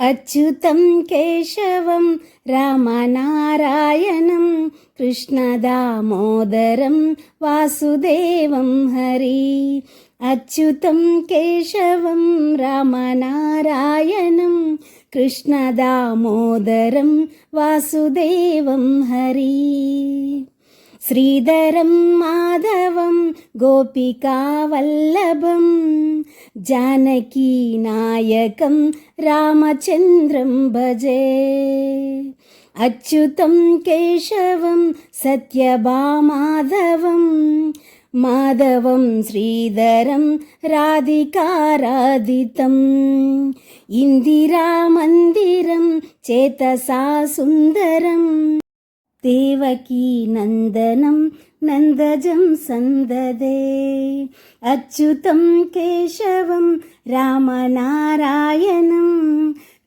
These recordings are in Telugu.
अच्युतं केशवं रामनारायणं कृष्णदामोदरं वासुदेवं हरि। अच्युतं केशवं रामनारायणं कृष्णदामोदरं वासुदेवं हरिः। శ్రీధరం మాధవం గోపికావల్లభం జానకీ నాయకం రామచంద్రం భజే అచ్యుతం కేశవం సత్యభామాధవం మాధవం శ్రీధరం రాధికారాధితం ఇందిరామందిరం చేతసా సుందరం देवकीनन्दनं नन्दजं सन्ददे। अच्युतं केशवं रामनारायणं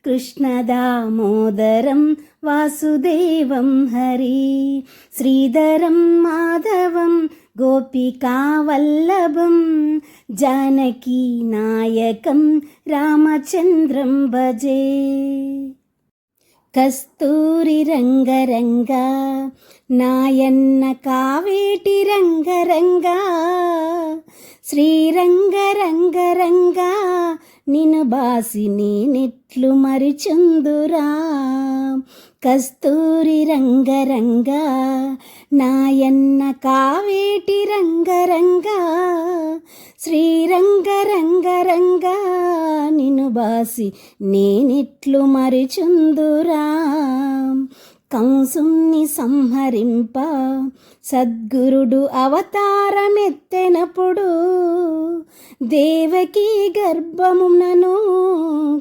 कृष्णदामोदरं वासुदेवं हरि श्रीधरं माधवं गोपिकावल्लभं जानकीनायकं रामचन्द्रं भजे। కస్తూరి రంగరంగా నాయన్న కావేటి రంగరంగా శ్రీరంగరంగరంగా నిను బాసి నేనెట్లు మరిచుందురా. కస్తూరి రంగరంగా నాయన్న కావేటి రంగరంగా శ్రీరంగరంగరంగా బాసి నేనిట్లు మరిచుందురా. కంసుణ్ణి సంహరింప సద్గురుడు అవతారమెత్తెనప్పుడు దేవకీ గర్భమునను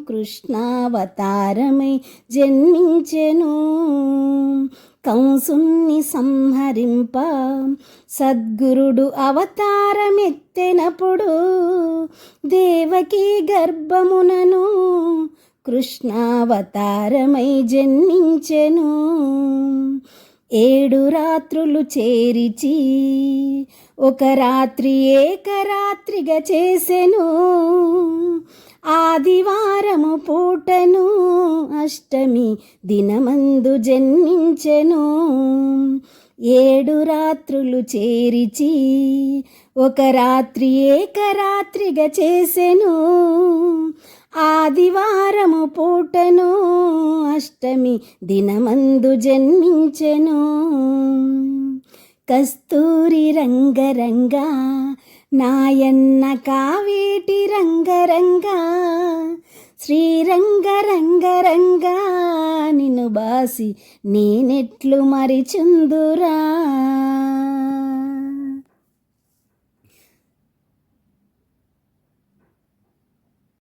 కృష్ణావతారమై జన్మించెను. కంసుణ్ణి సంహరింప సద్గురుడు అవతారమెత్తెనప్పుడు దేవకీ గర్భమునను కృష్ణావతారమై జన్మించెను. ఏడు రాత్రులు చేరిచి ఒక రాత్రి ఏకరాత్రిగా చేసెను. ఆదివారము పూటను అష్టమి దినమందు జన్మించెను. ఏడు రాత్రులు చేరిచి ఒక రాత్రి ఏకరాత్రిగా చేసెను. ఆదివారం పూటను అష్టమి దినమందు జన్మించెను. కస్తూరి రంగరంగా నాయన్న కావేటి రంగరంగా శ్రీరంగరంగరంగా నిన్ను బాసి నేనెట్లు మరిచుందురా.